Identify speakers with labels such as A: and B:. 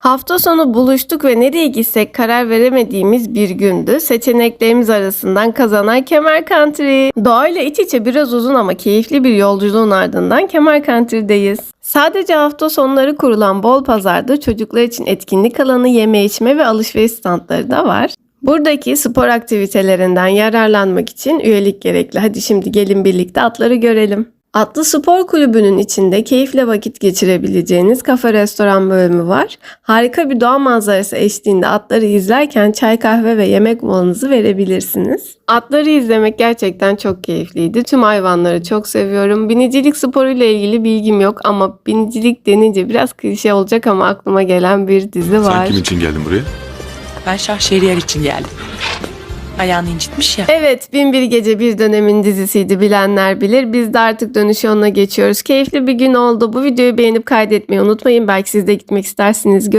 A: Hafta sonu buluştuk ve nereye gitsek karar veremediğimiz bir gündü. Seçeneklerimiz arasından kazanan Kemer Country. Doğayla iç içe biraz uzun ama keyifli bir yolculuğun ardından Kemer Country'deyiz. Sadece hafta sonları kurulan bol pazarda çocuklar için etkinlik alanı, yeme içme ve alışveriş standları da var. Buradaki spor aktivitelerinden yararlanmak için üyelik gerekli. Hadi şimdi gelin birlikte atları görelim. Atlı Spor Kulübü'nün içinde keyifle vakit geçirebileceğiniz kafe restoran bölümü var. Harika bir doğa manzarası eşliğinde atları izlerken çay kahve ve yemek molanızı verebilirsiniz. Atları izlemek gerçekten çok keyifliydi. Tüm hayvanları çok seviyorum. Binicilik sporuyla ilgili bilgim yok ama binicilik denince biraz klişe olacak ama aklıma gelen bir dizi var.
B: Sen kim için geldin buraya?
C: Ben Şahşehriyer için geldim. Ayağını incitmiş ya.
A: Evet, Binbir Gece bir dönemin dizisiydi bilenler bilir. Biz de artık dönüş yoluna geçiyoruz. Keyifli bir gün oldu. Bu videoyu beğenip kaydetmeyi unutmayın. Belki siz de gitmek istersiniz. Görüşürüz.